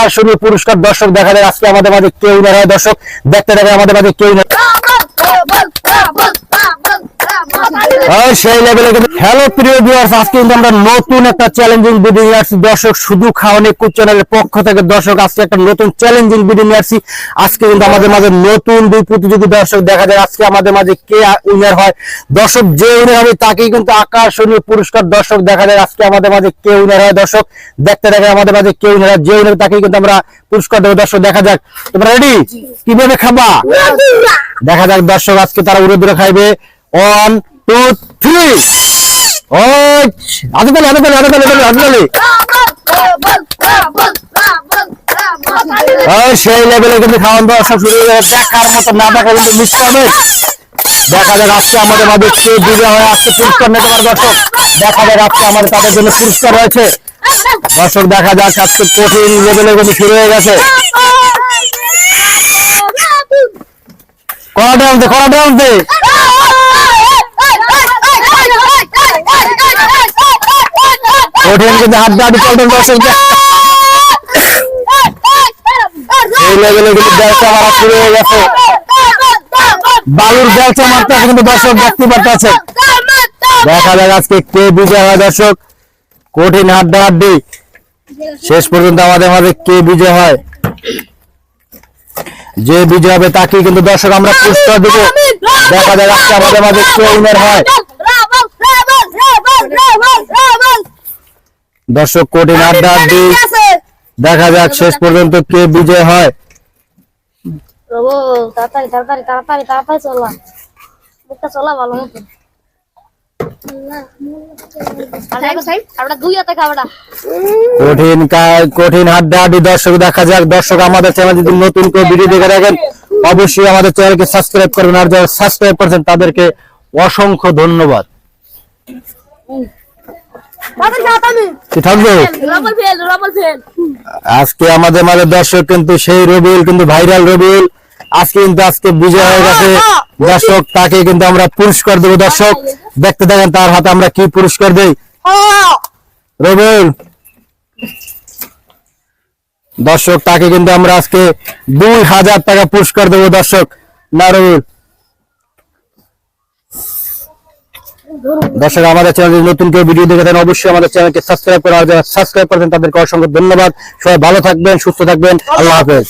আকর্ষণীয় পুরস্কার, দর্শক দেখা যায় আজকে আমাদের মাঝে কেউ না। হয় দর্শক, দেখতে দেখে আমাদের মাঝে কেউ না। সেই লেভেলে হ্যালো প্রিয় ভিউয়ার্স আজকে কিন্তু আমরা নতুন একটা চ্যালেঞ্জিং ভিডিও নিয়ে আসছি। দর্শক শুধু খাওয়ানি কুচ চ্যানেলের পক্ষ থেকে দর্শক আজকে একটা নতুন চ্যালেঞ্জিং ভিডিও নিয়ে আসছি। আজকে কিন্তু আমাদের মাঝে নতুন দুই প্রতিযোগী দর্শক দেখা যায়। আজকে আমাদের মাঝে কে উইনার হয়? দর্শক যে উইনার হবে তাকেই কিন্তু আকর্ষণীয় পুরস্কার দর্শক দেখা যায়। আজকে আমাদের মাঝে কে উইনার হয়? দর্শক দেখতে দেখে আমাদের মাঝে কে উইনার হয়? যে উইনার তাকেই কিন্তু আমরা পুরস্কার দেবো। দর্শক দেখা যাক। তোমরা রেডি কীভাবে খাবা? দেখা যাক দর্শক আজকে তারা উড়ে দূরে খাইবে। ওয়ান টু থ্রি হাতে তালে হাতে তালে ওই সেই লেভেলে কিন্তু খাওয়ান দাওয়া সব শুরু হয়ে দেখার মতো না দেখা কিন্তু মিস করবে দেখা যাক আজকে আমাদের মাঝে কে বিজয় হয়। আজকে পুরস্কার নিতে পারবে দর্শক? দেখা যাক আজকে আমাদের তাদের জন্য পুরস্কার রয়েছে। দর্শক, দেখা যাক আজকে কঠিন লেভেলে কিন্তু শুরু হয়ে গেছে। কড়াটা আনতে কড়াটা আনতে কঠিন কিন্তু হাত দাঁড়ি চলতেন দর্শক। এই লেভেলে কিন্তু ব্যবসা মারা শুরু হয়ে গেছে। বালুর ব্যবসা মারতে কিন্তু দর্শক দেখতে পাচ্ছে দেখা যাক আজকে কে বিজয় হয় দর্শক। কঠিন হাড্ডা হাড্ডি শেষ পর্যন্ত আমাদের মাঝে কে বিজয় হয়? যে বিজয় হবে তাকে কিন্তু দর্শক আমরা পুরস্কার দেবো। দেখা যাক আজকে আমাদের মাঝে কে উইনার হয়। দর্শক কঠিন হাড্ডা হাড্ডি দেখা যাক শেষ পর্যন্ত কে বিজয় হয়। প্রভু তাড়াতাড়ি তাড়াতাড়ি তাড়াতাড়ি তাড়াতাড়ি চলা। বুকটা চলা ভালো মতো। কঠিন কঠিন হাড্ডা হাড্ডি দর্শক দেখা যাক। দর্শক আমাদের চ্যানেল যদি নতুন করে ভিডিও দেখে রাখেন অবশ্যই আমাদের চ্যানেলকে সাবস্ক্রাইব করবেন। আর যারা সাবস্ক্রাইব করেছেন তাদেরকে অসংখ্য ধন্যবাদ। কি থাকবে? আজকে আমাদের মাঝে দর্শক কিন্তু সেই রবিউল কিন্তু ভাইরাল রবিউল। আজকে কিন্তু আজকে বিজয় হয়ে গেছে। দর্শক তাকে কিন্তু আমরা পুরস্কার দেবো। দর্শক দেখতে দেখেন তার হাতে আমরা কি পুরস্কার দেই। রবিউল দর্শক তাকে কিন্তু আমরা আজকে দুই হাজার টাকা পুরস্কার দেবো। দর্শক না রবিউল। দর্শক, আমাদের চ্যানেলে নতুন কেউ ভিডিও দেখে থাকেন, অবশ্যই আমাদের চ্যানেলকে সাবস্ক্রাইব করে যারা সাবস্ক্রাইব করেছেন, তাদেরকে অসংখ্য ধন্যবাদ। সবাই ভালো থাকবেন, সুস্থ থাকবেন। আল্লাহ হাফেজ।